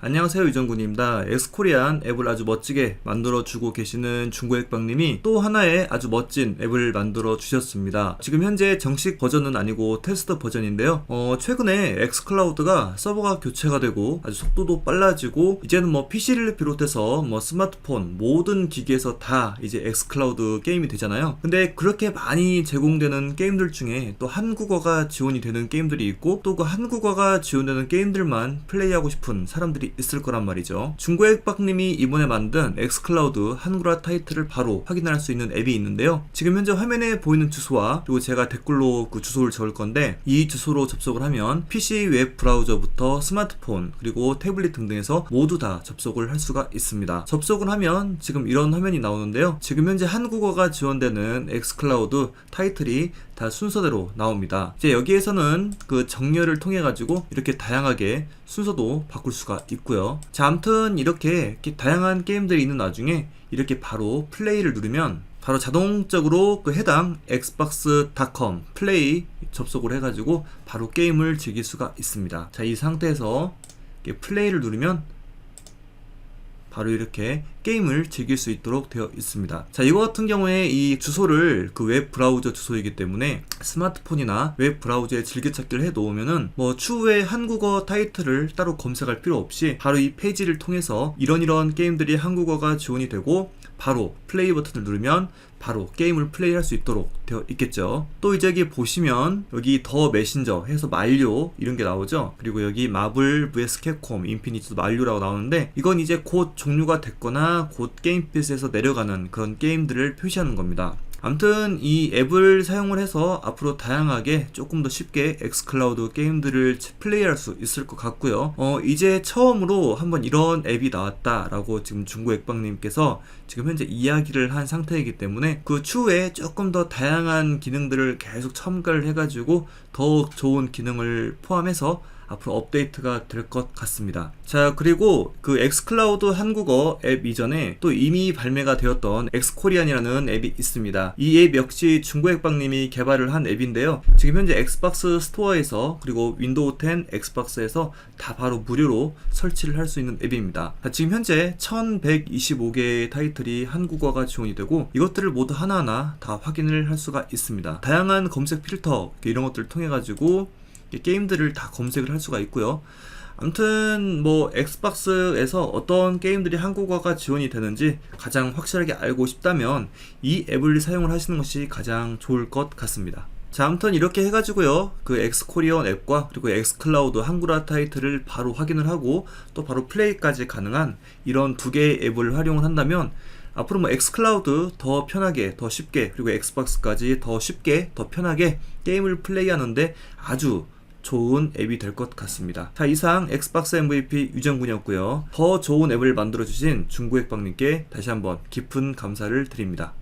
안녕하세요 유정군입니다. 엑스코리안 앱을 아주 멋지게 만들어주고 계시는 중고액방님이 또 하나의 아주 멋진 앱을 만들어 주셨습니다. 지금 현재 정식 버전은 아니고 테스트 버전인데요. 어, 최근에 엑스클라우드가 서버가 교체가 되고 아주 속도도 빨라지고 이제는 뭐 PC를 비롯해서 뭐 스마트폰 모든 기기에서 다 이제 엑스클라우드 게임이 되잖아요. 근데 그렇게 많이 제공되는 게임들 중에 또 한국어가 지원이 되는 게임들이 있고 또 그 한국어가 지원되는 게임들만 플레이하고 싶은 사람들이 있을 거란 말이죠. 중고액박님이 이번에 만든 엑스클라우드 한글화 타이틀을 바로 확인할 수 있는 앱이 있는데요. 지금 현재 화면에 보이는 주소와 그리고 제가 댓글로 그 주소를 적을 건데 이 주소로 접속을 하면 PC 웹 브라우저부터 스마트폰 그리고 태블릿 등등에서 모두 다 접속을 할 수가 있습니다. 접속을 하면 지금 이런 화면이 나오는데요. 지금 현재 한국어가 지원되는 엑스클라우드 타이틀이 다 순서대로 나옵니다. 이제 여기에서는 그 정렬을 통해 가지고 이렇게 다양하게 순서도 바꿀 수가 있고요. 자, 아무튼 이렇게, 다양한 게임들이 있는 와중에 이렇게 바로 플레이를 누르면 바로 자동적으로 그 해당 엑스박스.com 플레이 접속을 해가지고 바로 게임을 즐길 수가 있습니다. 자, 이 상태에서 플레이를 누르면 바로 이렇게 게임을 즐길 수 있도록 되어 있습니다. 자, 이거 같은 경우에 이 주소를 그 웹 브라우저 주소이기 때문에 스마트폰이나 웹 브라우저에 즐겨찾기를 해 놓으면은 뭐 추후에 한국어 타이틀을 따로 검색할 필요 없이 바로 이 페이지를 통해서 이런 이런 게임들이 한국어가 지원이 되고 바로 플레이 버튼을 누르면 바로 게임을 플레이할 수 있도록 되어 있겠죠. 또 이제 여기 보시면 여기 더 메신저 해서 만료 이런 게 나오죠. 그리고 여기 마블 vs 캡콤 인피니티도 만료라고 나오는데 이건 이제 곧 종료가 됐거나 곧 게임핏에서 내려가는 그런 게임들을 표시하는 겁니다. 아무튼 이 앱을 사용을 해서 앞으로 다양하게 조금 더 쉽게 엑스클라우드 게임들을 플레이할 수 있을 것 같고요. 어, 이제 처음으로 한번 이런 앱이 나왔다라고 지금 중고 액방님께서 지금 현재 이야기를 한 상태이기 때문에 그 추후에 조금 더 다양한 기능들을 계속 첨가를 해가지고 더욱 좋은 기능을 포함해서 앞으로 업데이트가 될 것 같습니다. 자, 그리고 그 엑스클라우드 한국어 앱 이전에 또 이미 발매가 되었던 엑스코리안이라는 앱이 있습니다. 이 앱 역시 중고액방님이 개발을 한 앱인데요. 지금 현재 엑스박스 스토어에서 그리고 윈도우 10 엑스박스에서 다 바로 무료로 설치를 할 수 있는 앱입니다. 자, 지금 현재 1125개의 타이틀이 한국어가 지원이 되고 이것들을 모두 하나하나 다 확인을 할 수가 있습니다. 다양한 검색 필터 이런 것들을 통해 가지고 게임들을 다 검색을 할 수가 있고요. 아무튼 뭐 엑스박스에서 어떤 게임들이 한국어가 지원이 되는지 가장 확실하게 알고 싶다면 이 앱을 사용을 하시는 것이 가장 좋을 것 같습니다. 자, 아무튼 이렇게 해가지고요. 그 엑스코리온 앱과 그리고 엑스클라우드 한글화 타이틀을 바로 확인을 하고 또 바로 플레이까지 가능한 이런 두 개의 앱을 활용을 한다면 앞으로 뭐 엑스클라우드 더 편하게 더 쉽게 그리고 엑스박스까지 더 쉽게 더 편하게 게임을 플레이하는데 아주 좋은 앱이 될 것 같습니다. 자, 이상 엑스박스 MVP 유정군이었고요. 더 좋은 앱을 만들어주신 중구액방님께 다시 한번 깊은 감사를 드립니다.